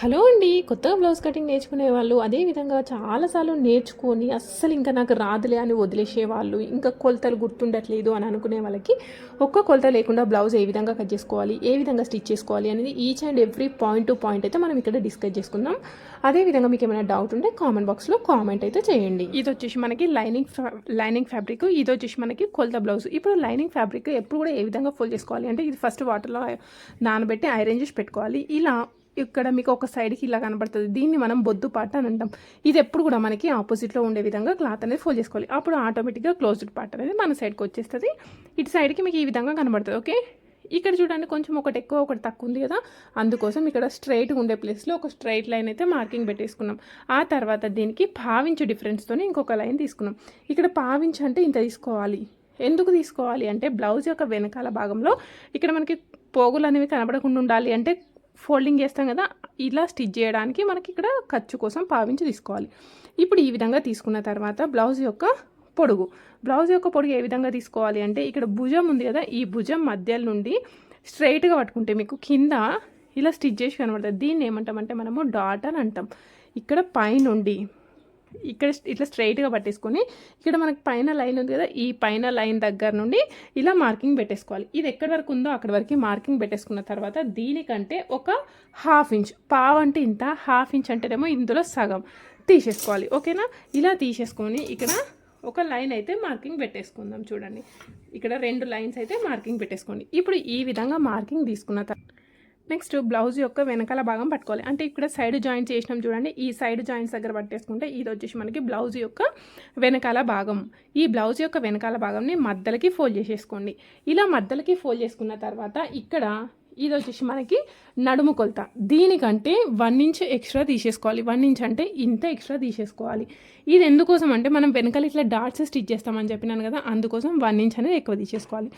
Hello అండి కొత్తగా blouse cutting నేర్చుకునే వాళ్ళు అదేవిధంగా చాలాసార్లు నేర్చుకొని అస్సలు ఇంకా నాకు రాదులే అని వదిలేసే వాళ్ళు ఇంకా కొలతలు గుర్తుండట్లేదు అని అనుకునే వాళ్ళకి ఒక్క కొలత లేకుండా బ్లౌజ్ ఏ విధంగా కట్ చేసుకోవాలి ఏ విధంగా స్టిచ్ చేసుకోవాలి అనేది each and every point to point అయితే మనం ఇక్కడ డిస్కస్ చేసుకుందాం. అదేవిధంగా మీకు ఏమైనా డౌట్ ఉంటే కామెంట్ బాక్స్లో కామెంట్ అయితే చేయండి. ఇది వచ్చేసి మనకి లైనింగ్ లైనింగ్ ఫ్యాబ్రిక్ ఇది వచ్చేసి మనకి కొలత బ్లౌజ్. ఇప్పుడు లైనింగ్ ఫ్యాబ్రిక్ ఎప్పుడు కూడా ఏ విధంగా ఫోల్డ్ చేసుకోవాలి అంటే ఇది ఫస్ట్ వాటర్లో నానబెట్టి ఐరన్ చేసి పెట్టుకోవాలి. ఇలా ఇక్కడ మీకు ఒక సైడ్కి ఇలా కనబడుతుంది. దీన్ని మనం బొద్దు పార్ట్ అని అంటాం. ఇది ఎప్పుడు కూడా మనకి ఆపోజిట్లో ఉండే విధంగా క్లాత్ అనేది ఫోల్డ్ చేసుకోవాలి. అప్పుడు ఆటోమేటిక్గా క్లోజ్డ్ పార్ట్ అనేది మన సైడ్కి వచ్చేస్తుంది. ఇటు సైడ్కి మీకు ఈ విధంగా కనబడుతుంది. ఓకే? ఇక్కడ చూడండి కొంచెం ఒకటి ఎక్కువ ఒకటి తక్కువ ఉంది కదా? అందుకోసం ఇక్కడ స్ట్రైట్గా ఉండే ప్లేస్లో ఒక స్ట్రైట్ లైన్ అయితే మార్కింగ్ పెట్టేసుకున్నాం. ఆ తర్వాత దీనికి పావించు డిఫరెన్స్తో ఇంకొక లైన్ తీసుకున్నాం. ఇక్కడ పావించు అంటే ఇంత తీసుకోవాలి. ఎందుకు తీసుకోవాలి అంటే బ్లౌజ్ యొక్క వెనకాల భాగంలో ఇక్కడ మనకి పోగులు అనేవి కనబడకుండా ఉండాలి అంటే ఫోల్డింగ్ చేస్తాం కదా ఇలా స్టిచ్ చేయడానికి మనకి ఇక్కడ ఖర్చు కోసం పావించి తీసుకోవాలి. ఇప్పుడు ఈ విధంగా తీసుకున్న తర్వాత బ్లౌజ్ యొక్క పొడుగు. బ్లౌజ్ యొక్క పొడుగు ఏ విధంగా తీసుకోవాలి అంటే ఇక్కడ భుజం ఉంది కదా ఈ భుజం మధ్యలో నుండి స్ట్రైట్గా పట్టుకుంటే మీకు కింద ఇలా స్టిచ్ చేసి కనబడుతుంది దీన్ని ఏమంటామంటే మనము డాట్ అని అంటాం. ఇక్కడ పైనుండి ఇక్కడ ఇట్లా స్ట్రైట్గా పట్టేసుకొని ఇక్కడ మనకి పైన లైన్ ఉంది కదా ఈ పైన లైన్ దగ్గర నుండి ఇలా మార్కింగ్ పెట్టేసుకోవాలి. ఇది ఎక్కడి వరకు ఉందో అక్కడి వరకు మార్కింగ్ పెట్టేసుకున్న తర్వాత దీనికంటే ఒక హాఫ్ ఇంచ్ పావు అంటే ఇంత హాఫ్ ఇంచ్ అంటేనేమో ఇందులో సగం తీసేసుకోవాలి. ఓకేనా? ఇలా తీసేసుకొని ఇక్కడ ఒక లైన్ అయితే మార్కింగ్ పెట్టేసుకుందాం చూడండి. ఇక్కడ రెండు లైన్స్ అయితే మార్కింగ్ పెట్టేసుకోండి. ఇప్పుడు ఈ విధంగా మార్కింగ్ తీసుకున్న తర్వాత నెక్స్ట్ బ్లౌజ్ యొక్క వెనకాల భాగం పట్టుకోవాలి. అంటే ఇక్కడ సైడ్ జాయింట్ చేసినాం చూడండి. ఈ సైడ్ జాయింట్స్ దగ్గర పట్టేసుకుంటే ఇది వచ్చేసి మనకి బ్లౌజ్ యొక్క వెనకాల భాగం. ఈ బ్లౌజ్ యొక్క వెనకాల భాగంని మద్దలకి ఫోల్డ్ చేసేసుకోండి. ఇలా మద్దలకి ఫోల్డ్ చేసుకున్న తర్వాత ఇక్కడ ఇది వచ్చేసి మనకి నడుము కొలత. దీనికంటే వన్ ఇంచ్ ఎక్స్ట్రా తీసేసుకోవాలి. వన్ ఇంచ్ అంటే ఇంత ఎక్స్ట్రా తీసేసుకోవాలి. ఇది ఎందుకోసం అంటే మనం వెనకాల ఇట్లా డాట్స్ స్టిచ్ చేస్తామని చెప్పినాను కదా అందుకోసం వన్ ఇంచ్ అనేది ఎక్కువ తీసేసుకోవాలి.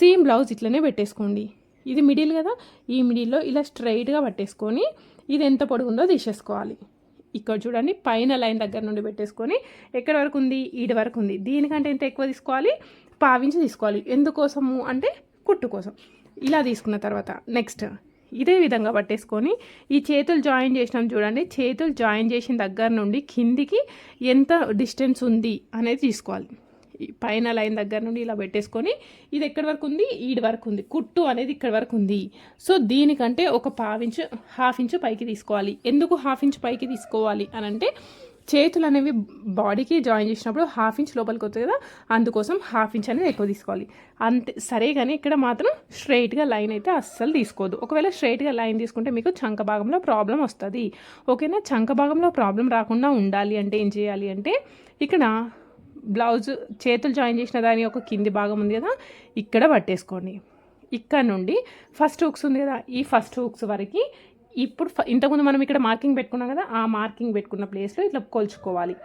సేమ్ బ్లౌజ్ ఇట్లనే పెట్టేసుకోండి. ఇది మిడిల్ కదా ఈ మిడిల్లో ఇలా స్ట్రైట్గా పట్టేసుకొని ఇది ఎంత పొడుగుందో తీసేసుకోవాలి. ఇక్కడ చూడండి పైన లైన్ దగ్గర నుండి పెట్టేసుకొని ఎక్కడి వరకు ఉంది? ఈడి వరకు ఉంది. దీనికంటే ఎంత ఎక్కువ తీసుకోవాలి పావించి తీసుకోవాలి. ఎందుకోసము అంటే కుట్టు కోసం. ఇలా తీసుకున్న తర్వాత నెక్స్ట్ ఇదే విధంగా పట్టేసుకొని ఈ చేతులు జాయిన్ చేసినాం చూడండి చేతులు జాయిన్ చేసిన దగ్గర నుండి కిందికి ఎంత డిస్టెన్స్ ఉంది అనేది తీసుకోవాలి. పైన లైన్ దగ్గర నుండి ఇలా పెట్టేసుకొని ఇది ఎక్కడి వరకు ఉంది? ఈడి వరకు ఉంది. కుట్టు అనేది ఇక్కడ వరకు ఉంది. సో దీనికంటే ఒక పావించు హాఫ్ ఇంచు పైకి తీసుకోవాలి. ఎందుకు హాఫ్ ఇంచ్ పైకి తీసుకోవాలి అని అంటే చేతులు అనేవి బాడీకి జాయిన్ చేసినప్పుడు హాఫ్ ఇంచ్ లోపలికి వస్తుంది కదా అందుకోసం హాఫ్ ఇంచ్ అనేది ఎక్కువ తీసుకోవాలి. అంతే సరే కానీ ఇక్కడ మాత్రం స్ట్రైట్గా లైన్ అయితే అస్సలు తీసుకోవద్దు ఒకవేళ స్ట్రైట్గా లైన్ తీసుకుంటే మీకు చంక భాగంలో ప్రాబ్లం వస్తుంది. ఓకేనా? చంక భాగంలో ప్రాబ్లం రాకుండా ఉండాలి అంటే ఏం చేయాలి అంటే ఇక్కడ బ్లౌజ్ చేతులు జాయిన్ చేసిన దాని ఒక కింది భాగం ఉంది కదా ఇక్కడ పట్టేసుకోండి. ఇక్కడ నుండి ఫస్ట్ హుక్స్ ఉంది కదా ఈ ఫస్ట్ హుక్స్ వరకు ఇప్పుడు ఇంతకుముందు మనం ఇక్కడ మార్కింగ్ పెట్టుకున్నాం కదా ఆ మార్కింగ్ పెట్టుకున్న ప్లేస్లో ఇట్లా కొలుచుకోవాలి.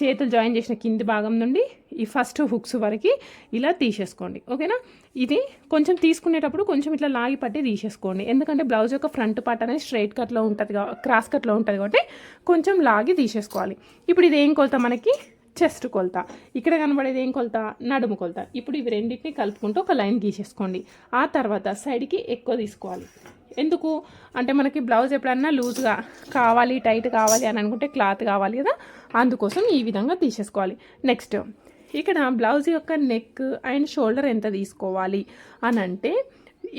చేతులు జాయిన్ చేసిన కింది భాగం నుండి ఈ ఫస్ట్ హుక్స్ వరకు ఇలా తీసేసుకోండి. ఓకేనా? ఇది కొంచెం తీసుకునేటప్పుడు కొంచెం ఇట్లా లాగి పట్టి తీసేసుకోండి. ఎందుకంటే బ్లౌజ్ యొక్క ఫ్రంట్ పార్ట్ అనేది స్ట్రైట్ కట్లో ఉంటుంది క్రాస్ కట్లో ఉంటుంది కాబట్టి కొంచెం లాగి తీసేసుకోవాలి. ఇప్పుడు ఇది ఏం కొలత మనకి? చెస్ట్ కొలత ఇక్కడ కనబడేది ఏం కొలత? నడుము కొలత. ఇప్పుడు ఇవి రెండింటిని కలుపుకుంటూ ఒక లైన్ గీసేసుకోండి. ఆ తర్వాత సైడ్కి ఎక్కువ తీసుకోవాలి. ఎందుకు? అంటే మనకి బ్లౌజ్ ఎప్పుడన్నా లూజ్గా కావాలి టైట్ కావాలి అని అనుకుంటే క్లాత్ కావాలి కదా? అందుకోసం ఈ విధంగా తీసేసుకోవాలి. నెక్స్ట్ ఇక్కడ బ్లౌజ్ యొక్క నెక్ అండ్ షోల్డర్ ఎంత తీసుకోవాలి? అని అంటే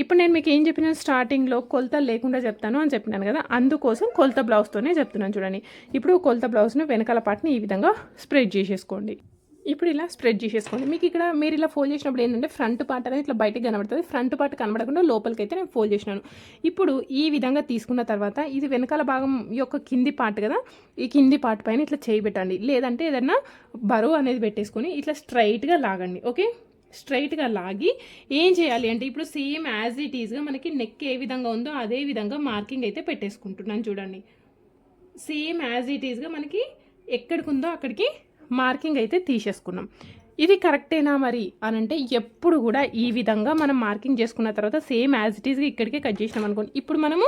ఇప్పుడు నేను మీకు ఏం చెప్పినాను స్టార్టింగ్లో కొలత లేకుండా చెప్తాను అని చెప్పినాను కదా అందుకోసం కొలత బ్లౌజ్తోనే చెప్తున్నాను చూడండి. ఇప్పుడు కొలత బ్లౌజ్ను వెనకాల పాటని ఈ విధంగా స్ప్రెడ్ చేసేసుకోండి. ఇప్పుడు ఇలా స్ప్రెడ్ చేసేసుకోండి. మీకు ఇక్కడ మీరు ఇలా ఫోల్డ్ చేసినప్పుడు ఏంటంటే ఫ్రంట్ పార్ట్ అనేది ఇట్లా బయటకు కనబడుతుంది. ఫ్రంట్ పార్ట్ కనబడకుండా లోపలికి అయితే నేను ఫోల్డ్ చేసినాను. ఇప్పుడు ఈ విధంగా తీసుకున్న తర్వాత ఇది వెనకాల భాగం యొక్క కింది పార్ట్ కదా ఈ కింది పార్ట్ పైన ఇట్లా చేయి పెట్టండి. లేదంటే ఏదన్నా బరువు అనేది పెట్టేసుకొని ఇట్లా స్ట్రైట్గా లాగండి. ఓకే? స్ట్రైట్గా లాగి ఏం చేయాలి అంటే ఇప్పుడు సేమ్ యాజ్ ఇట్ ఈజ్గా మనకి నెక్ ఏ విధంగా ఉందో అదే విధంగా మార్కింగ్ అయితే పెట్టేసుకుంటున్నాను చూడండి. సేమ్ యాజ్ ఇట్ ఈజ్గా మనకి ఎక్కడికి ఉందో అక్కడికి మార్కింగ్ అయితే తీసేసుకున్నాం. ఇది కరెక్టేనా మరి? అని అంటే ఎప్పుడు కూడా ఈ విధంగా మనం మార్కింగ్ చేసుకున్న తర్వాత సేమ్ యాజ్ ఇట్ ఈస్గా ఇక్కడికే కట్ చేసినాం అనుకోండి. ఇప్పుడు మనము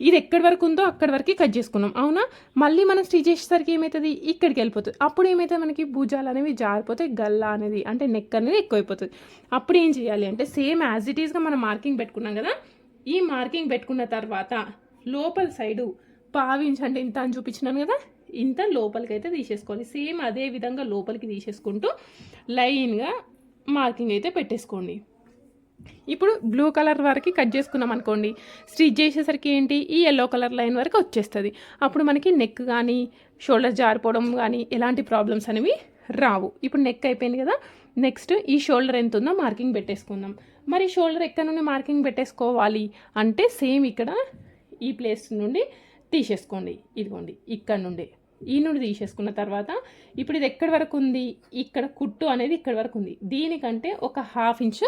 ఇది ఎక్కడి వరకు ఉందో అక్కడి వరకు కట్ చేసుకున్నాం. అవునా? మళ్ళీ మనం స్టిచ్ చేసేసరికి ఏమవుతుంది ఇక్కడికి వెళ్ళిపోతుంది. అప్పుడు ఏమైతే మనకి? భుజాలు అనేవి జారిపోతాయి గల్లా అనేది అంటే నెక్ అనేది ఎక్కువైపోతుంది. అప్పుడు ఏం చేయాలి అంటే సేమ్ యాజ్ ఇట్ ఈస్గా మనం మార్కింగ్ పెట్టుకున్నాం కదా ఈ మార్కింగ్ పెట్టుకున్న తర్వాత లోపల సైడు పావించండి అంటే ఇంత అని చూపించినాను కదా ఇంత లోపలికి అయితే తీసేసుకోవాలి సేమ్ అదే విధంగా లోపలికి తీసేసుకుంటూ లైన్గా మార్కింగ్ అయితే పెట్టేసుకోండి. ఇప్పుడు బ్లూ కలర్ వరకు కట్ చేసుకున్నాం అనుకోండి. స్టిచ్ చేసేసరికి ఏంటి? ఈ ఎల్లో కలర్ లైన్ వరకు వచ్చేస్తుంది. అప్పుడు మనకి నెక్ కానీ షోల్డర్ జారిపోవడం కానీ ఎలాంటి ప్రాబ్లమ్స్ అనేవి రావు. ఇప్పుడు నెక్ అయిపోయింది కదా. నెక్స్ట్ ఈ షోల్డర్ ఎంత ఉందో మార్కింగ్ పెట్టేసుకుందాం. మరి షోల్డర్ ఎక్కడ నుండి మార్కింగ్ పెట్టేసుకోవాలి అంటే సేమ్ ఇక్కడ ఈ ప్లేస్ నుండి తీసేసుకోండి. ఇదిగోండి ఇక్కడ నుండి. ఈ నుండి తీసేసుకున్న తర్వాత ఇప్పుడు ఇది ఎక్కడి వరకు ఉంది? ఇక్కడ కుట్టు అనేది ఇక్కడ వరకు ఉంది. దీనికంటే ఒక హాఫ్ ఇంచ్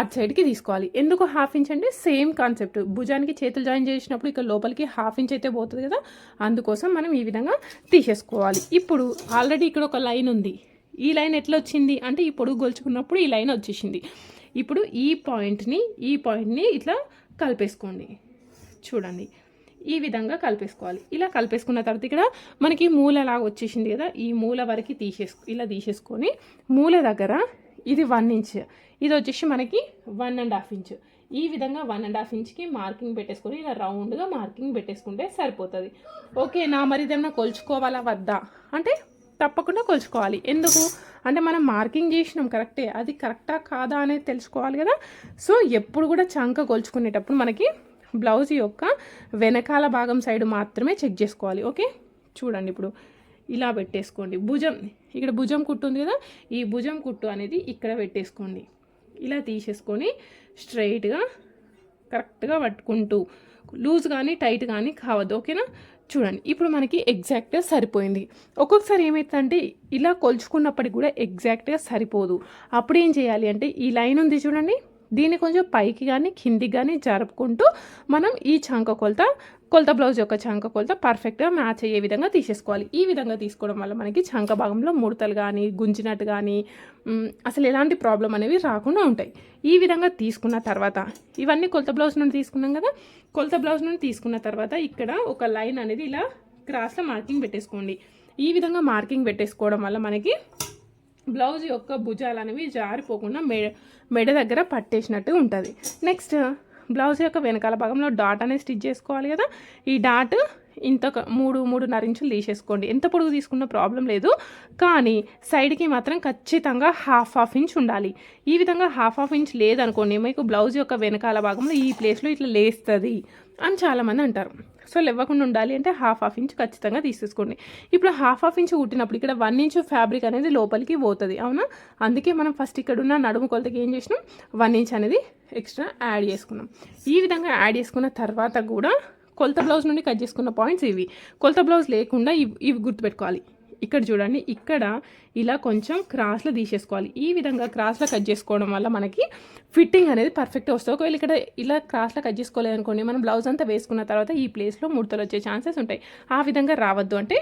అటు సైడ్కి తీసుకోవాలి. ఎందుకు హాఫ్ ఇంచ్ అంటే సేమ్ కాన్సెప్ట్. భుజానికి చేతులు జాయిన్ చేసినప్పుడు ఇక్కడ లోపలికి హాఫ్ ఇంచ్ అయితే పోతుంది కదా? అందుకోసం మనం ఈ విధంగా తీసేసుకోవాలి. ఇప్పుడు ఆల్రెడీ ఇక్కడ ఒక లైన్ ఉంది. ఈ లైన్ ఎట్లా వచ్చింది? అంటే ఈ పొడుగు గొలుచుకున్నప్పుడు ఈ లైన్ వచ్చేసింది. ఇప్పుడు ఈ పాయింట్ని ఈ పాయింట్ని ఇట్లా కలిపేసుకోండి. చూడండి. ఈ విధంగా కలిపేసుకోవాలి. ఇలా కలిపేసుకున్న తర్వాత ఇక్కడ మనకి మూల లాగా వచ్చేసింది కదా ఈ మూల వరకు తీసేసు ఇలా తీసేసుకొని మూల దగ్గర ఇది వన్ ఇంచ్ ఇది వచ్చేసి మనకి వన్ అండ్ హాఫ్ ఇంచ్ ఈ విధంగా వన్ అండ్ హాఫ్ ఇంచ్కి మార్కింగ్ పెట్టేసుకొని ఇలా రౌండ్గా మార్కింగ్ పెట్టేసుకుంటే సరిపోతుంది. ఓకే నా మరి ఏదైనా కొలుచుకోవాలా వద్దా? అంటే తప్పకుండా కొలుచుకోవాలి. ఎందుకు? అంటే మనం మార్కింగ్ చేసినాం కరెక్టే అది కరెక్టా కాదా అనేది తెలుసుకోవాలి కదా. సో ఎప్పుడు కూడా చంక కొలుచుకునేటప్పుడు మనకి బ్లౌజ్ యొక్క వెనకాల భాగం సైడ్ మాత్రమే చెక్ చేసుకోవాలి ఓకే చూడండి ఇప్పుడు ఇలా పెట్టేసుకోండి. భుజం ఇక్కడ భుజం కుట్టు ఉంది కదా ఈ భుజం కుట్టు అనేది ఇక్కడ పెట్టేసుకోండి. ఇలా తీసేసుకొని స్ట్రైట్గా కరెక్ట్గా పట్టుకుంటూ లూజ్ కానీ టైట్ కానీ కావద్దు ఓకేనా చూడండి ఇప్పుడు మనకి ఎగ్జాక్ట్గా సరిపోయింది. ఒక్కొక్కసారి ఏమవుతుందంటే ఇలా కొలుచుకున్నప్పటికి కూడా ఎగ్జాక్ట్గా సరిపోదు. అప్పుడు ఏం చేయాలి అంటే ఈ లైన్ ఉంది చూడండి దీన్ని కొంచెం పైకి కానీ కిందికి కానీ జరుపుకుంటూ మనం ఈ చంక కొలత కొలత బ్లౌజ్ యొక్క చంక కొలత పర్ఫెక్ట్గా మ్యాచ్ అయ్యే విధంగా తీసేసుకోవాలి. ఈ విధంగా తీసుకోవడం వల్ల మనకి చంక భాగంలో ముడతలు కానీ గుంజినట్టు కానీ అసలు ఎలాంటి ప్రాబ్లం అనేవి రాకుండా ఉంటాయి. ఈ విధంగా తీసుకున్న తర్వాత ఇవన్నీ కొలత బ్లౌజ్ నుండి తీసుకున్నాం కదా? కొలత బ్లౌజ్ నుండి తీసుకున్న తర్వాత ఇక్కడ ఒక లైన్ అనేది ఇలా క్రాస్లో మార్కింగ్ పెట్టేసుకోండి. ఈ విధంగా మార్కింగ్ పెట్టేసుకోవడం వల్ల మనకి బ్లౌజ్ యొక్క భుజాలు అనేవి జారిపోకుండా మెడ మెడ దగ్గర పట్టేసినట్టు ఉంటుంది. నెక్స్ట్ బ్లౌజ్ యొక్క వెనకాల భాగంలో డాట్ అనేది స్టిచ్ చేసుకోవాలి కదా. ఈ డాట్ ఇంత మూడు మూడున్నర ఇంచులు తీసేసుకోండి. ఎంత పొడుగు తీసుకున్న ప్రాబ్లం లేదు. కానీ సైడ్కి మాత్రం ఖచ్చితంగా హాఫ్ హాఫ్ ఇంచ్ ఉండాలి. ఈ విధంగా హాఫ్ హాఫ్ ఇంచ్ లేదనుకోండి మీకు బ్లౌజ్ యొక్క వెనకాల భాగంలో ఈ ప్లేస్లో ఇట్లా లేస్తుంది. అని చాలామంది అంటారు. సో లేవకుండా ఉండాలి అంటే హాఫ్ హాఫ్ ఇంచ్ ఖచ్చితంగా తీసేసుకోండి. ఇప్పుడు హాఫ్ హాఫ్ ఇంచ్ కుట్టినప్పుడు ఇక్కడ వన్ ఇంచ్ ఫ్యాబ్రిక్ అనేది లోపలికి పోతుంది అవునా? అందుకే మనం ఫస్ట్ ఇక్కడ ఉన్న నడుము కొలతకి ఏం చేసినాం? వన్ ఇంచ్ అనేది ఎక్స్ట్రా యాడ్ చేసుకున్నాం. ఈ విధంగా యాడ్ చేసుకున్న తర్వాత కూడా కొలత బ్లౌజ్ నుండి కట్ చేసుకున్న పాయింట్స్ ఇవి. కొలత బ్లౌజ్ లేకుండా ఇవి ఇవి గుర్తుపెట్టుకోవాలి. ఇక్కడ చూడండి ఇక్కడ ఇలా కొంచెం క్రాస్లో తీసేసుకోవాలి. ఈ విధంగా క్రాస్లో కట్ చేసుకోవడం వల్ల మనకి ఫిట్టింగ్ అనేది పర్ఫెక్ట్ వస్తుంది. ఒకవేళ ఇక్కడ ఇలా క్రాస్లో కట్ చేసుకోలేదు అనుకోండి మనం బ్లౌజ్ అంతా వేసుకున్న తర్వాత ఈ ప్లేస్లో ముడతలు వచ్చే ఛాన్సెస్ ఉంటాయి. ఆ విధంగా రావద్దు అంటే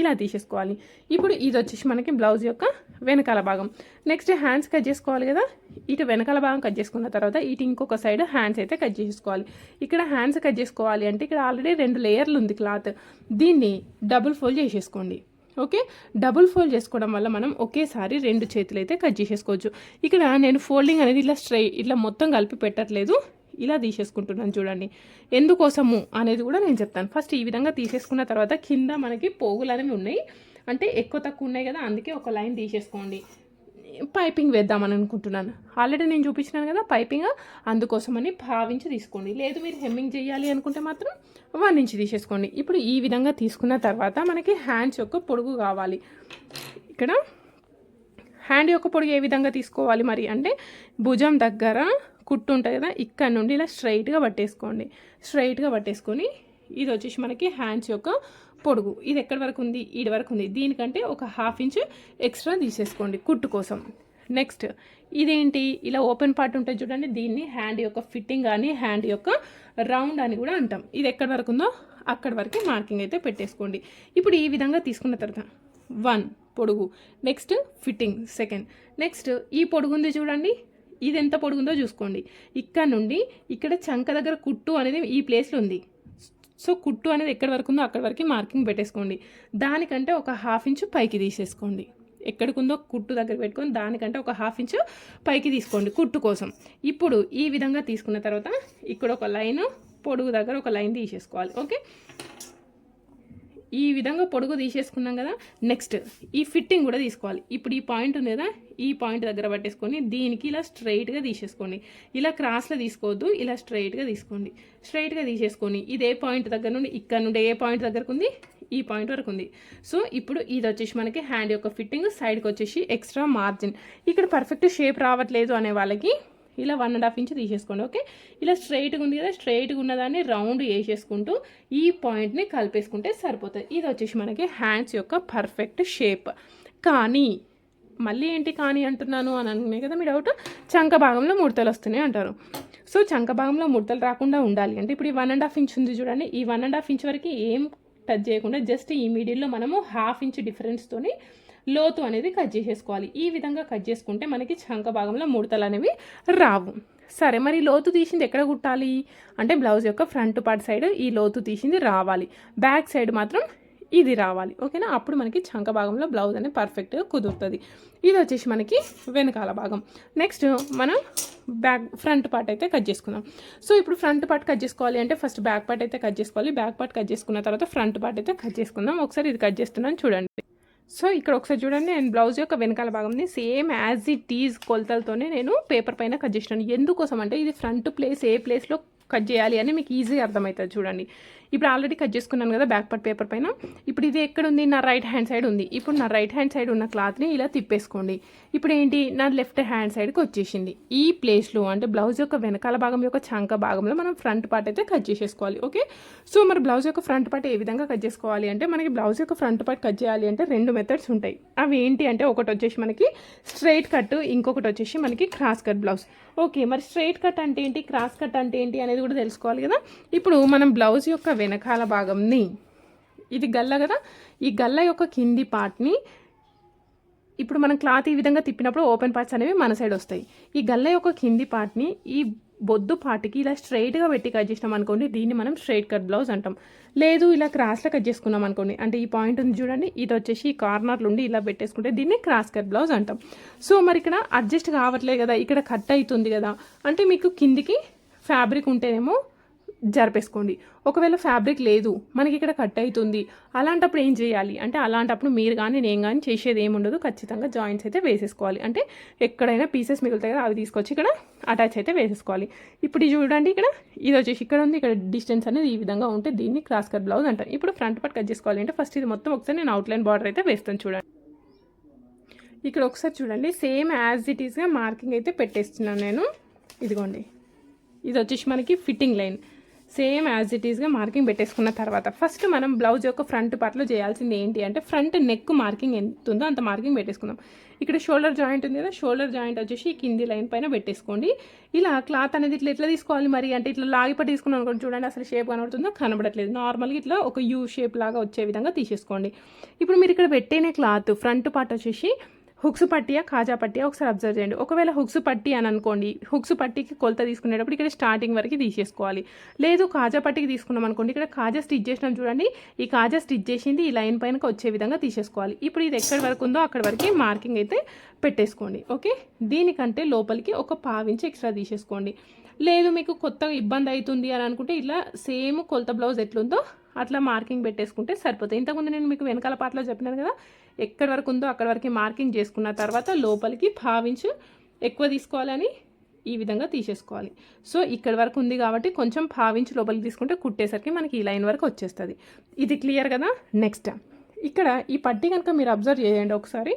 ఇలా తీసేసుకోవాలి. ఇప్పుడు ఇది వచ్చేసి మనకి బ్లౌజ్ యొక్క వెనకాల భాగం. నెక్స్ట్ హ్యాండ్స్ కట్ చేసుకోవాలి కదా ఇటు వెనకాల భాగం కట్ చేసుకున్న తర్వాత ఇటు ఇంకొక సైడ్ హ్యాండ్స్ అయితే కట్ చేసుకోవాలి. ఇక్కడ హ్యాండ్స్ కట్ చేసుకోవాలి అంటే ఇక్కడ ఆల్రెడీ రెండు లేయర్లు ఉంది క్లాత్. దీన్ని డబుల్ ఫోల్డ్ చేసేసుకోండి. ఓకే? డబుల్ ఫోల్డ్ చేసుకోవడం వల్ల మనం ఒకేసారి రెండు చేతులు అయితే కట్ చేసేసుకోవచ్చు. ఇక్కడ నేను ఫోల్డింగ్ అనేది ఇట్లా స్ట్రై ఇట్లా మొత్తం కలిపి పెట్టట్లేదు. ఇలా తీసేసుకుంటున్నాను చూడండి. ఎందుకోసము అనేది కూడా నేను చెప్తాను. ఫస్ట్ ఈ విధంగా తీసేసుకున్న తర్వాత కింద మనకి పోగులు అనేవి ఉన్నాయి. అంటే ఎక్కువ తక్కువ ఉన్నాయి కదా అందుకే ఒక లైన్ తీసేసుకోండి. పైపింగ్ వేద్దామని అనుకుంటున్నాను. ఆల్రెడీ నేను చూపించినాను కదా పైపింగ్ అందుకోసమని భావించి తీసుకోండి. లేదు మీరు హెమ్మింగ్ చేయాలి అనుకుంటే మాత్రం వన్ ఇంచ్ తీసేసుకోండి. ఇప్పుడు ఈ విధంగా తీసుకున్న తర్వాత మనకి హ్యాండ్స్ యొక్క పొడుగు కావాలి. ఇక్కడ హ్యాండ్ యొక్క పొడుగు ఏ విధంగా తీసుకోవాలి మరి అంటే భుజం దగ్గర కుట్టు ఉంటుంది కదా ఇక్కడ నుండి ఇలా స్ట్రైట్గా పట్టేసుకోండి. స్ట్రైట్గా పట్టేసుకొని ఇది వచ్చేసి మనకి హ్యాండ్స్ యొక్క పొడుగు. ఇది ఎక్కడి వరకు ఉంది? ఈడి వరకు ఉంది. దీనికంటే ఒక హాఫ్ ఇంచ్ ఎక్స్ట్రా తీసేసుకోండి కుట్టు కోసం. నెక్స్ట్ ఇదేంటి? ఇలా ఓపెన్ పార్ట్ ఉంటుంది చూడండి. దీన్ని హ్యాండ్ యొక్క ఫిట్టింగ్ కానీ హ్యాండ్ యొక్క రౌండ్ అని కూడా అంటాం. ఇది ఎక్కడి వరకు ఉందో అక్కడి వరకు మార్కింగ్ అయితే పెట్టేసుకోండి. ఇప్పుడు ఈ విధంగా తీసుకున్న తర్వాత వన్ పొడుగు. Next fitting. సెకండ్. నెక్స్ట్ ఈ పొడుగు ఉంది చూడండి. ఇది ఎంత పొడుగుందో చూసుకోండి. ఇక్కడ నుండి ఇక్కడ చంక దగ్గర కుట్టు అనేది ఈ ప్లేస్లో ఉంది. సో కుట్టు అనేది ఎక్కడి వరకు ఉందో అక్కడి వరకు మార్కింగ్ పెట్టేసుకోండి. దానికంటే ఒక హాఫ్ ఇంచు పైకి తీసేసుకోండి. ఎక్కడికి ఉందో కుట్టు దగ్గర పెట్టుకొని దానికంటే ఒక హాఫ్ ఇంచు పైకి తీసుకోండి కుట్టు కోసం. ఇప్పుడు ఈ విధంగా తీసుకున్న తర్వాత ఇక్కడ ఒక లైన్ పొడుగు దగ్గర ఒక లైన్ తీసేసుకోవాలి. ఓకే? ఈ విధంగా పొడుగు తీసేసుకున్నాం కదా నెక్స్ట్ ఈ ఫిట్టింగ్ కూడా తీసుకోవాలి. ఇప్పుడు ఈ పాయింట్ ఉంది కదా ఈ పాయింట్ దగ్గర పట్టేసుకొని దీనికి ఇలా స్ట్రైట్గా తీసేసుకోండి. ఇలా క్రాస్లో తీసుకోవద్దు ఇలా స్ట్రైట్గా తీసుకోండి. స్ట్రైట్గా తీసేసుకొని ఇది ఏ పాయింట్ దగ్గర నుండి ఇక్కడ నుండి ఏ పాయింట్ దగ్గరకు ఉంది? ఈ పాయింట్ వరకు ఉంది. సో ఇప్పుడు ఇది వచ్చేసి మనకి హ్యాండ్ యొక్క ఫిట్టింగ్ సైడ్కి వచ్చేసి ఎక్స్ట్రా మార్జిన్ ఇక్కడ పర్ఫెక్ట్ షేప్ రావట్లేదు అనే వాళ్ళకి ఇలా వన్ అండ్ హాఫ్ ఇంచ్ తీసేసుకోండి ఓకే ఇలా స్ట్రైట్గా ఉంది కదా స్ట్రైట్గా ఉన్నదాన్ని రౌండ్ వేసేసుకుంటూ ఈ పాయింట్ని కలిపేసుకుంటే సరిపోతుంది. ఇది వచ్చేసి మనకి హ్యాండ్స్ యొక్క పర్ఫెక్ట్ షేప్ కానీ మళ్ళీ ఏంటి కానీ అంటున్నాను అని అనుకునే కదా మీ డౌట్ చంక భాగంలో ముడతలు వస్తున్నాయి అంటారు. సో చంక భాగంలో ముడతలు రాకుండా ఉండాలి. అంటే ఇప్పుడు ఈ వన్ అండ్ హాఫ్ ఇంచ్ ఉంది చూడండి ఈ వన్ అండ్ హాఫ్ ఇంచ్ వరకు ఏం టచ్ చేయకుండా జస్ట్ ఈ మీడియంలో మనము హాఫ్ ఇంచ్ డిఫరెన్స్తోని లోతు అనేది కట్ చేసేసుకోవాలి. ఈ విధంగా కట్ చేసుకుంటే మనకి చంక భాగంలో ముడతలు అనేవి రావు. సరే మరి లోతు తీసింది ఎక్కడ కుట్టాలి? అంటే బ్లౌజ్ యొక్క ఫ్రంట్ పార్ట్ సైడ్ ఈ లోతు తీసింది రావాలి. బ్యాక్ సైడ్ మాత్రం ఇది రావాలి. ఓకేనా అప్పుడు మనకి చంక భాగంలో బ్లౌజ్ అనేది పర్ఫెక్ట్గా కుదురుతుంది. ఇది వచ్చేసి మనకి వెనకాల భాగం. నెక్స్ట్ మనం బ్యాక్ ఫ్రంట్ పార్ట్ అయితే కట్ చేసుకుందాం. సో ఇప్పుడు ఫ్రంట్ పార్ట్ కట్ చేసుకోవాలి అంటే ఫస్ట్ బ్యాక్ పార్ట్ అయితే కట్ చేసుకోవాలి. బ్యాక్ పార్ట్ కట్ చేసుకున్న తర్వాత ఫ్రంట్ పార్ట్ అయితే కట్ చేసుకుందాం. ఒకసారి ఇది కట్ చేస్తున్నాను చూడండి. సో ఇక్కడ ఒకసారి చూడండి నేను బ్లౌజ్ యొక్క వెనకాల భాగంని సేమ్ యాజ్ ఇట్ ఈజ్ కొలతలతోనే నేను పేపర్ పైన కట్ చేసినాను. ఎందుకోసం అంటే ఇది ఫ్రంట్ ప్లేస్ ఏ ప్లేస్లో కట్ చేయాలి అని మీకు ఈజీగా అర్థమవుతుంది చూడండి. ఇప్పుడు ఆల్రెడీ కట్ చేసుకున్నాను కదా బ్యాక్ పార్ట్ పేపర్ పైన. ఇప్పుడు ఇది ఎక్కడ ఉంది నా రైట్ హ్యాండ్ సైడ్ ఉంది. ఇప్పుడు నా రైట్ హ్యాండ్ సైడ్ ఉన్న క్లాత్ని ఇలా తిప్పేసుకోండి. ఇప్పుడు ఏంటి? నా లెఫ్ట్ హ్యాండ్ సైడ్కి వచ్చేసింది. ఈ ప్లేస్లో అంటే బ్లౌజ్ యొక్క వెనకాల భాగం యొక్క చంక భాగంలో మనం ఫ్రంట్ పార్ట్ అయితే కట్ చేసేసుకోవాలి ఓకే సో మరి బ్లౌజ్ యొక్క ఫ్రంట్ పార్ట్ ఏ విధంగా కట్ చేసుకోవాలి అంటే మనకి బ్లౌజ్ యొక్క ఫ్రంట్ పార్ట్ కట్ చేయాలి అంటే రెండు మెథడ్స్ ఉంటాయి. అవి ఏంటి అంటే ఒకటి వచ్చేసి మనకి స్ట్రైట్ కట్ ఇంకొకటి వచ్చేసి మనకి క్రాస్ కట్ బ్లౌజ్ ఓకే మరి స్ట్రైట్ కట్ అంటే ఏంటి? క్రాస్ కట్ అంటే ఏంటి అనేది కూడా తెలుసుకోవాలి కదా. ఇప్పుడు మనం బ్లౌజ్ యొక్క వెనకాల భాగంని ఇది గల్ల కదా? ఈ గల్ల యొక్క కింది పార్ట్ని ఇప్పుడు మనం క్లాత్ ఈ విధంగా తిప్పినప్పుడు ఓపెన్ పార్ట్స్ అనేవి మన సైడ్ వస్తాయి. ఈ గల్ల యొక్క కింది పార్ట్ని ఈ బొద్దు పార్ట్కి ఇలా స్ట్రైట్గా పెట్టి కట్ చేసినాం అనుకోండి దీన్ని మనం స్ట్రైట్ కట్ బ్లౌజ్ అంటాం. లేదు ఇలా క్రాస్లో కట్ చేసుకున్నాం అనుకోండి అంటే ఈ పాయింట్ ఉంది చూడండి ఇది వచ్చేసి ఈ కార్నర్లు ఉండి ఇలా పెట్టేసుకుంటే దీన్ని క్రాస్ కట్ బ్లౌజ్ అంటాం. సో మరి ఇక్కడ అడ్జస్ట్ కావట్లేదు కదా ఇక్కడ కట్ అవుతుంది కదా? అంటే మీకు కిందికి ఫ్యాబ్రిక్ ఉంటేనేమో జరిపేసుకోండి. ఒకవేళ ఫ్యాబ్రిక్ లేదు మనకి ఇక్కడ కట్ అవుతుంది అలాంటప్పుడు ఏం చేయాలి? అంటే అలాంటప్పుడు మీరు కానీ నేను కానీ చేసేది ఏముండదు ఖచ్చితంగా జాయింట్స్ అయితే వేసేసుకోవాలి. అంటే ఎక్కడైనా పీసెస్ మిగులుతాయి కదా అవి తీసుకొచ్చి ఇక్కడ అటాచ్ అయితే వేసేసుకోవాలి. ఇప్పుడు ఇది చూడండి ఇక్కడ ఇది వచ్చేసి ఇక్కడ ఉంది. ఇక్కడ డిస్టెన్స్ అనేది ఈ విధంగా ఉంటే దీన్ని క్రాస్ కట్ బ్లౌజ్ అంటారు. ఇప్పుడు ఫ్రంట్ పార్ట్ కట్ చేసుకోవాలి అంటే ఫస్ట్ ఇది మొత్తం ఒకసారి నేను అవుట్లైన్ బార్డర్ అయితే వేస్తాను చూడండి. ఇక్కడ ఒకసారి చూడండి సేమ్ యాజ్ ఇట్ ఈస్గా మార్కింగ్ అయితే పెట్టేస్తున్నాను నేను. ఇదిగోండి. ఇది వచ్చేసి మనకి fitting line same as it ఈస్గా మార్కింగ్ పెట్టేసుకున్న తర్వాత ఫస్ట్ మనం బ్లౌజ్ యొక్క ఫ్రంట్ పార్ట్లో చేయాల్సింది ఏంటి అంటే ఫ్రంట్ నెక్ మార్కింగ్ ఎంత ఉందో అంత మార్కింగ్ పెట్టేసుకుందాం. ఇక్కడ షోల్డర్ జాయింట్ ఉంది కదా షోల్డర్ జాయింట్ వచ్చేసి ఈ కింది లైన్ పైన పెట్టేసుకోండి. ఇలా క్లాత్ అనేది ఇట్లా ఎట్లా తీసుకోవాలి మరి? అంటే ఇట్లా లాగిపట్టి తీసుకున్నాం అనుకోండి చూడండి అసలు షేప్ కనబడుతుందో కనబడట్లేదు. నార్మల్గా ఇట్లా ఒక యూ షేప్ లాగా వచ్చే విధంగా తీసేసుకోండి. ఇప్పుడు మీరు ఇక్కడ పెట్టేనే క్లాత్ ఫ్రంట్ పార్ట్ వచ్చేసి హుక్స్ పట్టియా కాజా పట్టియా? ఒకసారి అబ్జర్వ్ చేయండి. ఒకవేళ హుక్స్ పట్టి అని అనుకోండి హుక్స్ పట్టికి కొలత తీసుకునేటప్పుడు ఇక్కడ స్టార్టింగ్ వరకు తీసేసుకోవాలి. లేదు కాజా పట్టికి తీసుకున్నాం అనుకోండి ఇక్కడ కాజా స్టిచ్ చేసినాం చూడండి ఈ కాజా స్టిచ్ చేసింది ఈ లైన్ పైన వచ్చే విధంగా తీసేసుకోవాలి. ఇప్పుడు ఇది ఎక్కడి వరకు ఉందో అక్కడ వరకు మార్కింగ్ అయితే పెట్టేసుకోండి ఓకే దీనికంటే లోపలికి ఒక పావించి ఎక్స్ట్రా తీసేసుకోండి. లేదు మీకు కొత్తగా ఇబ్బంది అవుతుంది అని అనుకుంటే ఇట్లా సేమ్ కొలత బ్లౌజ్ ఎట్లుందో అట్లా మార్కింగ్ పెట్టేసుకుంటే సరిపోతుంది. ఇంతకుముందు నేను మీకు వెనకాల పాటలో చెప్పినాను కదా ఎక్కడి వరకు ఉందో అక్కడి వరకు మార్కింగ్ చేసుకున్న తర్వాత లోపలికి భావించు ఎక్కువ తీసుకోవాలని ఈ విధంగా తీసేసుకోవాలి. సో ఇక్కడి వరకు ఉంది కాబట్టి కొంచెం భావించి లోపలికి తీసుకుంటే కుట్టేసరికి మనకి ఈ లైన్ వరకు వచ్చేస్తుంది. ఇది క్లియర్ కదా? నెక్స్ట్. ఇక్కడ ఈ పట్టి కనుక మీరు అబ్జర్వ్ చేయండి ఒకసారి.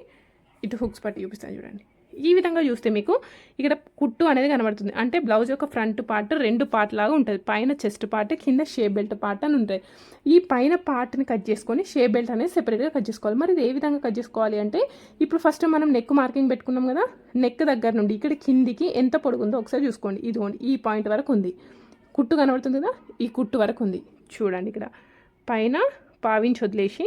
ఇటు హుక్స్ పట్టి చూపిస్తాను చూడండి. ఈ విధంగా చూస్తే మీకు ఇక్కడ కుట్టు అనేది కనబడుతుంది. అంటే బ్లౌజ్ యొక్క ఫ్రంట్ పార్ట్ రెండు పార్ట్ లాగా ఉంటుంది. పైన చెస్ట్ పార్ట్ కింద షేప్ బెల్ట్ పార్ట్ అని ఉంటుంది. ఈ పైన పార్ట్ని కట్ చేసుకొని షేప్ బెల్ట్ అనేది సెపరేట్గా కట్ చేసుకోవాలి. మరి ఇది ఏ విధంగా కట్ చేసుకోవాలి అంటే ఇప్పుడు ఫస్ట్ మనం నెక్ మార్కింగ్ పెట్టుకున్నాం కదా నెక్ దగ్గర నుండి ఇక్కడ కిందికి ఎంత పొడుగుందో ఒకసారి చూసుకోండి. ఇదిగోండి ఈ పాయింట్ వరకు ఉంది. కుట్టు కనబడుతుంది కదా ఈ కుట్టు వరకు ఉంది. చూడండి ఇక్కడ. పైన పావించి వదిలేసి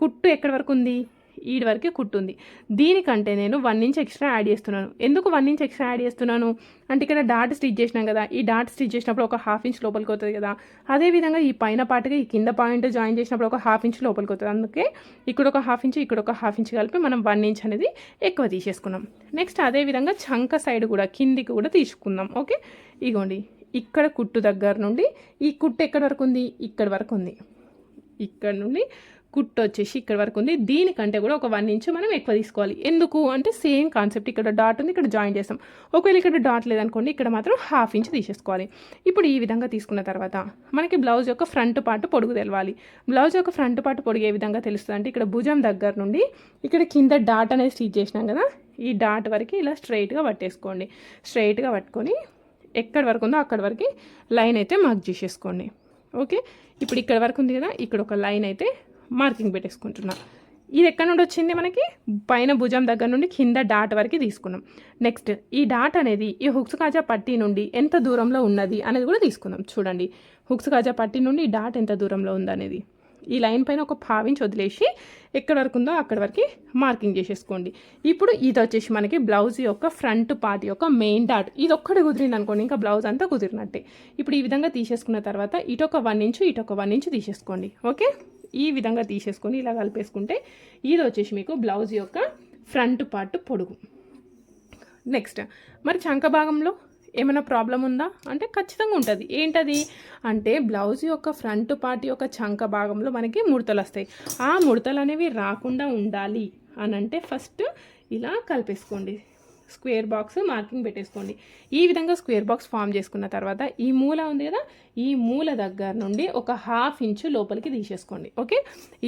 కుట్టు ఎక్కడి వరకు ఉంది? ఈడి వరకే కుట్టుంది. దీనికంటే నేను వన్ ఇంచ్ ఎక్స్ట్రా యాడ్ చేస్తున్నాను. ఎందుకు వన్ ఇంచ్ ఎక్స్ట్రా యాడ్ చేస్తున్నాను? అంటే ఇక్కడ డాట్ స్టిచ్ చేసినాం కదా ఈ డాట్ స్టిచ్ చేసినప్పుడు ఒక హాఫ్ ఇంచ్ లోపలికి అవుతుంది కదా. అదేవిధంగా ఈ పైన పాటుగా ఈ కింద పాయింట్ జాయిన్ చేసినప్పుడు ఒక హాఫ్ ఇంచ్ లోపలికి అవుతుంది అందుకే ఇక్కడ ఒక హాఫ్ ఇంచ్ ఇక్కడ ఒక హాఫ్ ఇంచ్ కలిపి మనం వన్ ఇంచ్ అనేది ఎక్కువ తీసేసుకున్నాం. నెక్స్ట్ అదేవిధంగా చంక సైడ్ కూడా కిందికి కూడా తీసుకుందాం. ఓకే? ఇగోండి. ఇక్కడ కుట్టు దగ్గర నుండి ఈ కుట్టు ఎక్కడి వరకు ఉంది? ఇక్కడ వరకు ఉంది. ఇక్కడ నుండి కుట్టు వచ్చేసి ఇక్కడ వరకు ఉంది. దీనికంటే కూడా ఒక వన్ ఇంచ్ మనం ఎక్కువ తీసుకోవాలి. ఎందుకు? అంటే సేమ్ కాన్సెప్ట్ ఇక్కడ డాట్ ఉంది. ఇక్కడ జాయిన్ చేస్తాం. ఒకవేళ ఇక్కడ డాట్ లేదనుకోండి ఇక్కడ మాత్రం హాఫ్ ఇంచ్ తీసేసుకోవాలి. ఇప్పుడు ఈ విధంగా తీసుకున్న తర్వాత మనకి బ్లౌజ్ యొక్క ఫ్రంట్ పార్ట్ పొడుగు తెలవాలి. బ్లౌజ్ యొక్క ఫ్రంట్ పార్ట్ పొడుగు ఏ విధంగా తెలుస్తుంది అంటే ఇక్కడ భుజం దగ్గర నుండి ఇక్కడ కింద డాట్ అనేది స్టిచ్ చేసినాం కదా ఈ డాట్ వరకు ఇలా స్ట్రైట్గా పట్టేసుకోండి. స్ట్రైట్గా పట్టుకొని ఎక్కడి వరకు ఉందో అక్కడి వరకు లైన్ అయితే మార్క్ చేసేసుకోండి. ఓకే ఇప్పుడు ఇక్కడ వరకు ఉంది కదా ఇక్కడ ఒక లైన్ అయితే మార్కింగ్ పెట్టేసుకుంటున్నా. ఇది ఎక్కడ నుండి వచ్చింది మనకి? పైన భుజం దగ్గర నుండి కింద డాట్ వరకు తీసుకున్నాం. నెక్స్ట్ ఈ డాట్ అనేది ఈ హుక్స్ కాజా పట్టీ నుండి ఎంత దూరంలో ఉన్నది అనేది కూడా తీసుకుందాం. చూడండి. హుక్స్ కాజా పట్టీ నుండి ఈ డాట్ ఎంత దూరంలో ఉందనేది ఈ లైన్ పైన ఒక పావించి వదిలేసి ఎక్కడ వరకు ఉందో అక్కడ వరకు మార్కింగ్ చేసేసుకోండి. ఇప్పుడు ఇది వచ్చేసి మనకి బ్లౌజ్ యొక్క ఫ్రంట్ పార్ట్ యొక్క మెయిన్ డాట్. ఇది ఒక్కటి కుదిరింది అనుకోండి ఇంకా బ్లౌజ్ అంతా కుదిరినట్టే. ఇప్పుడు ఈ విధంగా తీసేసుకున్న తర్వాత ఇటొక వన్ ఇంచు ఇటొక వన్ ఇంచు తీసేసుకోండి. ఓకే? ఈ విధంగా తీసేసుకొని ఇలా కలిపేసుకుంటే ఇది వచ్చేసి మీకు బ్లౌజ్ యొక్క ఫ్రంట్ పార్ట్ పొడుగు. నెక్స్ట్ మరి చంక భాగంలో ఏమైనా ప్రాబ్లం ఉందా? అంటే ఖచ్చితంగా ఉంటుంది. ఏంటది? అంటే బ్లౌజ్ యొక్క ఫ్రంట్ పార్ట్ యొక్క చంక భాగంలో మనకి ముడతలు వస్తాయి. ఆ ముడతలు అనేవి రాకుండా ఉండాలి అని అంటే ఫస్ట్ ఇలా కలిపేసుకోండి. స్క్వేర్ బాక్స్ మార్కింగ్ పెట్టేసుకోండి. ఈ విధంగా స్క్వేర్ బాక్స్ ఫామ్ చేసుకున్న తర్వాత ఈ మూల ఉంది కదా ఈ మూల దగ్గర నుండి ఒక హాఫ్ ఇంచు లోపలికి తీసేసుకోండి. ఓకే?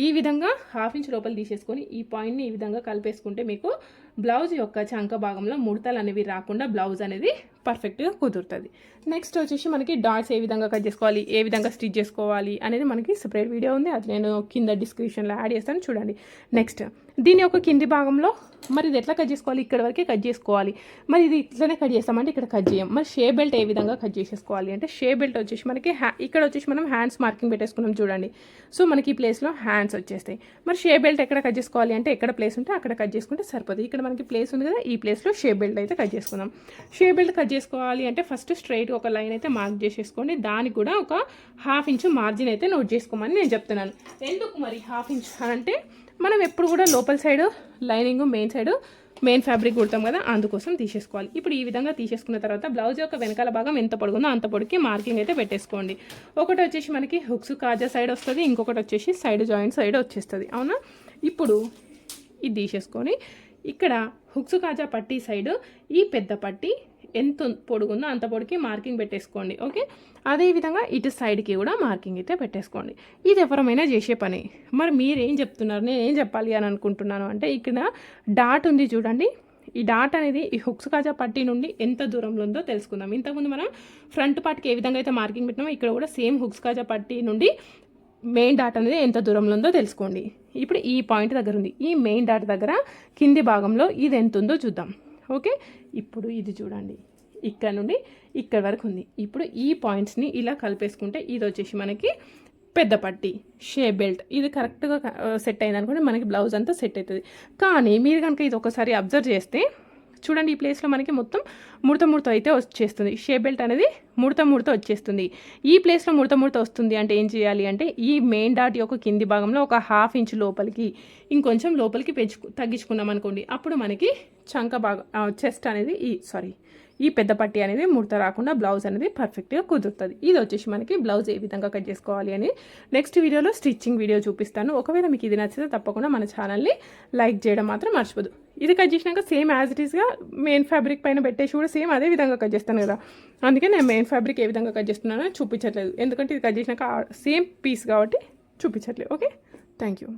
ఈ విధంగా హాఫ్ ఇంచ్ లోపల తీసేసుకొని ఈ పాయింట్ని ఈ విధంగా కలిపేసుకుంటే మీకు బ్లౌజ్ యొక్క చంక భాగంలో ముడతలు అనేవి రాకుండా బ్లౌజ్ అనేది పర్ఫెక్ట్గా కుదురుతుంది. నెక్స్ట్ వచ్చేసి మనకి డాట్స్ ఏ విధంగా కట్ చేసుకోవాలి ఏ విధంగా స్టిచ్ చేసుకోవాలి అనేది మనకి సపరేట్ వీడియో ఉంది. అది నేను కింద డిస్క్రిప్షన్లో యాడ్ చేస్తాను చూడండి. నెక్స్ట్ దీని యొక్క కింది భాగంలో మరి ఇది ఎట్లా కట్ చేసుకోవాలి? ఇక్కడ వరకే కట్ చేసుకోవాలి. మరి ఇది ఇట్లనే కట్ చేస్తామంటే ఇక్కడ కట్ చేయం. మరి షే బెల్ట్ ఏ విధంగా కట్ చేసేసుకోవాలి అంటే షే బెల్ట్ వచ్చేసి మనకి ఇక్కడ వచ్చేసి మనం హ్యాండ్స్ మార్కింగ్ పెట్టేసుకున్నాం చూడండి. సో మనకి ఈ ప్లేస్లో హ్యాండ్స్ వచ్చేస్తాయి. మరి షే బెల్ట్ ఎక్కడ కట్ చేసుకోవాలి అంటే ఎక్కడ ప్లేస్ ఉంటే అక్కడ కట్ చేసుకుంటే సరిపోతుంది. ఇక్కడ మనకి ప్లేస్ ఉంది కదా ఈ ప్లేస్లో షే బెల్ట్ అయితే కట్ చేసుకుందాం. షే బెల్ట్ కట్ చేసుకోవాలి అంటే ఫస్ట్ స్ట్రైట్గా ఒక లైన్ అయితే మార్క్ చేసేసుకోండి. దానికి కూడా ఒక హాఫ్ ఇంచు మార్జిన్ అయితే నోట్ చేసుకోమని నేను చెప్తున్నాను. ఎందుకు మరి హాఫ్ ఇంచ్ అంటే మనం ఎప్పుడు కూడా లోపల side lining main side main fabric కుడతాం కదా అందుకోసం తీసేసుకోవాలి. ఇప్పుడు ఈ విధంగా తీసేసుకున్న తర్వాత బ్లౌజ్ యొక్క వెనకాల భాగం ఎంత పొడుగుందో అంత పొడికి మార్కింగ్ అయితే పెట్టేసుకోండి. ఒకటి వచ్చేసి మనకి హుక్స్ కాజా సైడ్ వస్తుంది ఇంకొకటి వచ్చేసి సైడ్ జాయింట్ సైడ్ వచ్చేస్తుంది. అవునా? ఇప్పుడు ఇది తీసేసుకొని ఇక్కడ హుక్స్ కాజా పట్టి సైడ్ ఈ పెద్ద పట్టి ఎంత పొడుగుందో అంత పొడికి మార్కింగ్ పెట్టేసుకోండి ఓకే? అదేవిధంగా ఇటు సైడ్కి కూడా మార్కింగ్ అయితే పెట్టేసుకోండి. ఇది ఎవరమైనా చేసే పని. మరి మీరు ఏం చెప్తున్నారు? నేను ఏం చెప్పాలి అని అనుకుంటున్నాను అంటే ఇక్కడ డాట్ ఉంది చూడండి. ఈ డాట్ అనేది ఈ హుక్స్ కాజా పట్టీ నుండి ఎంత దూరంలో ఉందో తెలుసుకుందాం. ఇంతకుముందు మనం ఫ్రంట్ పార్ట్కి ఏ విధంగా అయితే మార్కింగ్ పెట్టినామో ఇక్కడ కూడా సేమ్ హుక్స్ కాజా పట్టీ నుండి మెయిన్ డాట్ అనేది ఎంత దూరంలో ఉందో తెలుసుకోండి. ఇప్పుడు ఈ పాయింట్ దగ్గర ఉంది. ఈ మెయిన్ డాట్ దగ్గర కింది భాగంలో ఇది ఎంత ఉందో చూద్దాం ఓకే? ఇప్పుడు ఇది చూడండి. ఇక్కడ నుండి ఇక్కడ వరకు ఉంది. ఇప్పుడు ఈ పాయింట్స్ని ఇలా కలిపేసుకుంటే ఇది వచ్చేసి మనకి పెద్ద పట్టి షే బెల్ట్ ఇది కరెక్ట్గా సెట్ uh, అయింది అనుకోండి మనకి బ్లౌజ్ అంతా సెట్ అవుతుంది. కానీ మీరు కనుక ఇది ఒకసారి అబ్జర్వ్ చేస్తే చూడండి ఈ ప్లేస్లో మనకి మొత్తం ముడత ముడత అయితే వచ్చేస్తుంది. షే బెల్ట్ అనేది ముడత ముడత వచ్చేస్తుంది. ఈ ప్లేస్లో ముడత ముడత వస్తుంది అంటే ఏం చేయాలి అంటే ఈ మెయిన్ డాట్ యొక్క కింది భాగంలో ఒక హాఫ్ ఇంచ్ లోపలికి ఇంకొంచెం లోపలికి పెంచు తగ్గించుకున్నాం అనుకోండి. అప్పుడు మనకి చంక భాగం చెస్ట్ అనేది ఈ సారీ ఈ పెద్ద పట్టి అనేది ముడత రాకుండా బ్లౌజ్ అనేది పర్ఫెక్ట్గా కుదురుతుంది. ఇది వచ్చేసి మనకి బ్లౌజ్ ఏ విధంగా కట్ చేసుకోవాలి అని నెక్స్ట్ వీడియోలో స్టిచ్చింగ్ వీడియో చూపిస్తాను. ఒకవేళ మీకు ఇది నచ్చితే తప్పకుండా మన ఛానల్ని లైక్ చేయడం మాత్రం మర్చిపోదు. ఇది కట్ చేసినాక సేమ్ యాజ్ ఇట్ ఈస్గా మెయిన్ ఫ్యాబ్రిక్ పైన పెట్టేసి కూడా సేమ్ అదే విధంగా కట్ చేస్తాను కదా. అందుకే నేను మెయిన్ ఫ్యాబ్రిక్ ఏ విధంగా కట్ చేస్తున్నానో చూపించట్లేదు. ఎందుకంటే ఇది కట్ చేసినాక సేమ్ పీస్ కాబట్టి చూపించట్లేదు. Okay thank you